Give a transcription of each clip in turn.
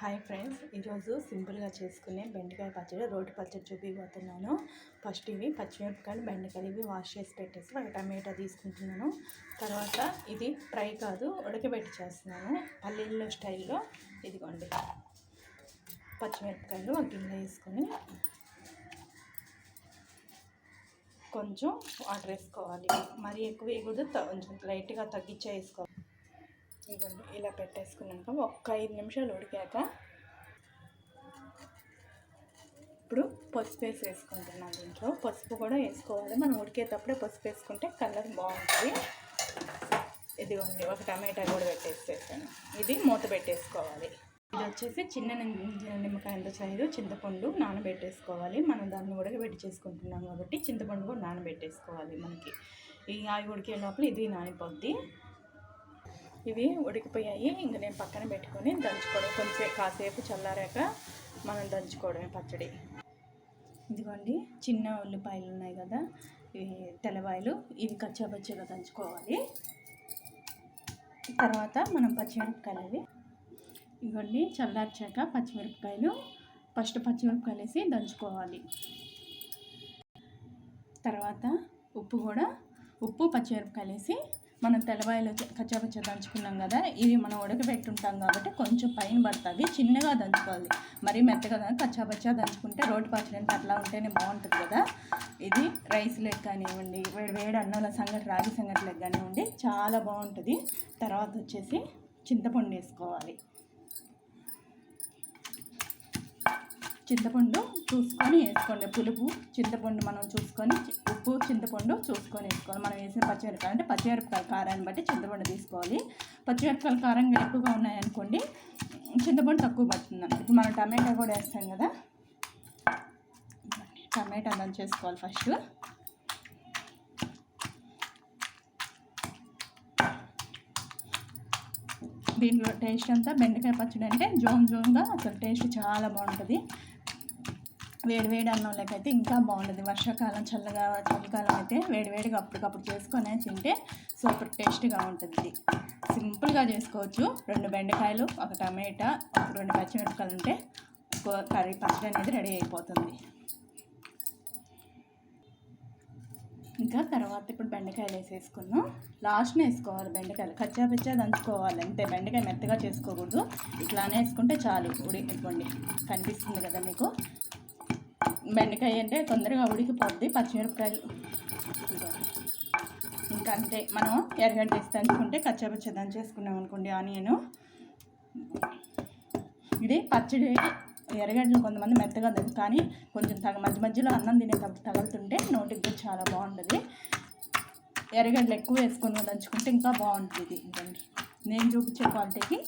Hi friends ఈరోజు సింపుల్గా చేసుకునే బెండకాయ పచ్చడి రోటి పచ్చడి చూపిపోతున్నాను ఫస్ట్ ఇవి పచ్చిమిరపకాయలు బెండకాయలు ఇవి వాష్ చేసి పెట్టేసి ఒక టమాటా తీసుకుంటున్నాను. తర్వాత ఇది ఫ్రై కాదు ఉడకబెట్టి చేస్తున్నాను పల్లెల్లో స్టైల్లో. ఇదిగోండి పచ్చిమిరపకాయలు ఒక గిన్నె వేసుకొని కొంచెం వాటర్ వేసుకోవాలి. మరీ ఎక్కువ వేయకూడదు కొంచెం లైట్గా తగ్గించే వేసుకోవాలి ఇవ్వండి ఇలా పెట్టేసుకున్నాక ఒక్క ఐదు నిమిషాలు ఉడికాక ఇప్పుడు పసుపు వేసి వేసుకుంటున్నాను దీంట్లో. పసుపు కూడా వేసుకోవాలి. మనం ఉడికేటప్పుడే పసుపు వేసుకుంటే కలర్ బాగుంటుంది. ఇదిగోండి ఒక టమాటా కూడా పెట్టేసేసాను. ఇది మూత పెట్టేసుకోవాలి. ఇది వచ్చేసి చిన్న నిమ్మకాయ ఎంత సైజు చింతపండు నానబెట్టేసుకోవాలి. మనం దాన్ని ఉడకబెట్టి చేసుకుంటున్నాం కాబట్టి చింతపండు కూడా నానబెట్టేసుకోవాలి మనకి. ఈ ఆయి ఉడికే లోపల ఇది నానిపోద్ది. ఇవి ఉడికిపోయాయి. ఇంక నేను పక్కన పెట్టుకొని దంచుకోవడం. కొంచెం కాసేపు చల్లారాక మనం దంచుకోవడమే పచ్చడి. ఇదిగోండి చిన్న ఉల్లిపాయలు ఉన్నాయి కదా ఇవి తెల్లవాయలు. ఇవి కచ్చాపచ్చిగా దంచుకోవాలి. తర్వాత మనం పచ్చిమిరపకాయలు అవి. ఇవన్నీ చల్లార్చాక పచ్చిమిరపకాయలు. ఫస్ట్ పచ్చిమిరపకాయలు వేసి దంచుకోవాలి. తర్వాత ఉప్పు కూడా ఉప్పు పచ్చిమిరపకాయలు వేసి మనం తెల్లవాయలు కచ్చాపచ్చ దంచుకున్నాం కదా ఇవి మనం ఉడకబెట్టుంటాం కాబట్టి కొంచెం పైన పడుతుంది. చిన్నగా దంచుకోవాలి. మరీ మెత్తగా కచ్చాపచ్చా దంచుకుంటే రోడ్డు పచ్చడి అట్లా ఉంటేనే బాగుంటుంది కదా. ఇది రైస్ లెగ్ కానివ్వండి వేడి వేడి అన్నంలో సంగటి రాగి సంగటి లెగ్ కానివ్వండి చాలా బాగుంటుంది. తర్వాత వచ్చేసి చింతపండు వేసుకోవాలి. చింతపండు చూసుకొని వేసుకోండి. పులుపు చింతపండు మనం చూసుకొని ఉప్పు చింతపండు చూసుకొని వేసుకోవాలి. మనం వేసిన పచ్చిమిరపకాయలు అంటే పచ్చిమిరపకాయల కారాన్ని బట్టి చింతపండు తీసుకోవాలి. పచ్చిమిరపకాయల కారం ఎక్కువగా ఉన్నాయనుకోండి చింతపండు తక్కువ పడుతుంది ఇప్పుడు మనం టమాటా కూడా వేస్తాం కదా. టమాటా దాన్ని చేసుకోవాలి ఫస్ట్. దీంట్లో టేస్ట్ అంతా బెండకాయ పచ్చడి అంటే జోమ్ జోమ్గా అసలు టేస్ట్ చాలా బాగుంటుంది. వేడి వేడి అన్నంలోకి అయితే ఇంకా బాగుంటుంది వర్షాకాలం చల్లగా చలికాలం అయితే వేడి వేడిగా అప్పటికప్పుడు చేసుకొని తింటే సూపర్ టేస్ట్గా ఉంటుంది. సింపుల్గా చేసుకోవచ్చు. రెండు బెండకాయలు ఒక టమాటా ఒక రెండు పచ్చిమిరపకాయలు ఉంటే కర్రీ పచ్చడి అనేది రెడీ అయిపోతుంది. ఇంకా తర్వాత ఇప్పుడు బెండకాయలు వేసేసుకున్నాం లాస్ట్ని వేసుకోవాలి బెండకాయలు. కచ్చా పిచ్చా దంచుకోవాలి. అంతే. బెండకాయ మెత్తగా చేసుకోకూడదు. ఇట్లానే వేసుకుంటే చాలు. ఉడి ఇవ్వండి కనిపిస్తుంది కదా మీకు? బెండకాయ అంటే తొందరగా ఉడికిపోద్ది పచ్చిమిరపకాయలు. ఇంకా అంతే. మనం ఎర్రగడ్డ వేసి దంచుకుంటే కచ్చాపచ్చ దంచేసుకున్నాం అనుకోండి ఆనియన్. ఇది పచ్చడి ఎర్రగడ్డలు కొంతమంది మెత్తగా దొరుకు కానీ కొంచెం తగ మధ్య మధ్యలో అన్నం తినేటప్పుడు తగులుతుంటే నోటికి చాలా బాగుంటుంది. ఎర్రగడ్డలు ఎక్కువ వేసుకొని దంచుకుంటే ఇంకా బాగుంటుంది ఇంకండి నేను చూపించే క్వాలిటీకి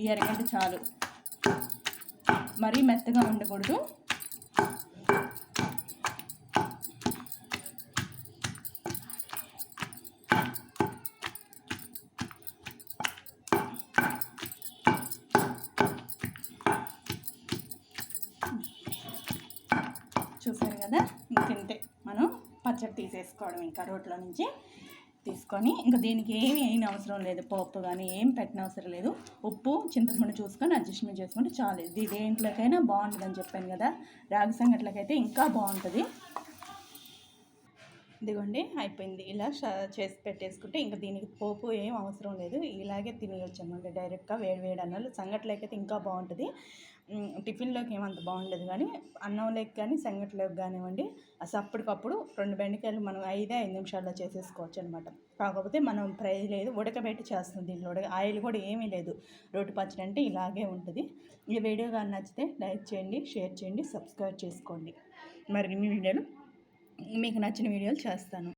ఈ ఎర్రగడ్డ చాలు. మరీ మెత్తగా ఉండకూడదు. చూసారు కదా? ఇంకంతే మనం పచ్చడి తీసేసుకోవడం ఇంకా రోట్లో నుంచి తీసుకొని ఇంకా దీనికి ఏమి అయిన అవసరం లేదు. పప్పు కానీ ఏం పెట్టిన అవసరం లేదు. ఉప్పు చింతపండు చూసుకొని అడ్జస్ట్మెంట్ చేసుకుంటే చాలు. ఇది దేంట్లోకైనా బాగుంటుందని చెప్పాను కదా? రాగి సంగట్లకైతే ఇంకా బాగుంటుంది. ఇదిగోండి అయిపోయింది. ఇలా చేసి పెట్టేసుకుంటే ఇంకా దీనికి పోపు ఏం అవసరం లేదు. ఇలాగే తినేయచ్చు అనమాట డైరెక్ట్గా వేడి వేడి అన్నాలు. సంగట్లోకి ఇంకా బాగుంటుంది. టిఫిన్లోకి ఏమంత బాగుండదు కానీ అన్నంలోకి కానీ సంగట్లోకి కానివ్వండి అసలు అప్పటికప్పుడు రెండు బెండకాయలు మనం ఐదే ఐదు నిమిషాల్లో చేసేసుకోవచ్చు అనమాట కాకపోతే మనం ఫ్రై లేదు ఉడకబెట్టి చేస్తుంది దీనిలో ఉడక ఆయిల్ కూడా ఏమీ లేదు. రోటి పచ్చడి అంటే ఇలాగే ఉంటుంది. ఈ వీడియో కానీ నచ్చితే లైక్ చేయండి షేర్ చేయండి సబ్స్క్రైబ్ చేసుకోండి. మరి మీ వీడియోలు మీకు నచ్చిన వీడియోలు చేస్తాను.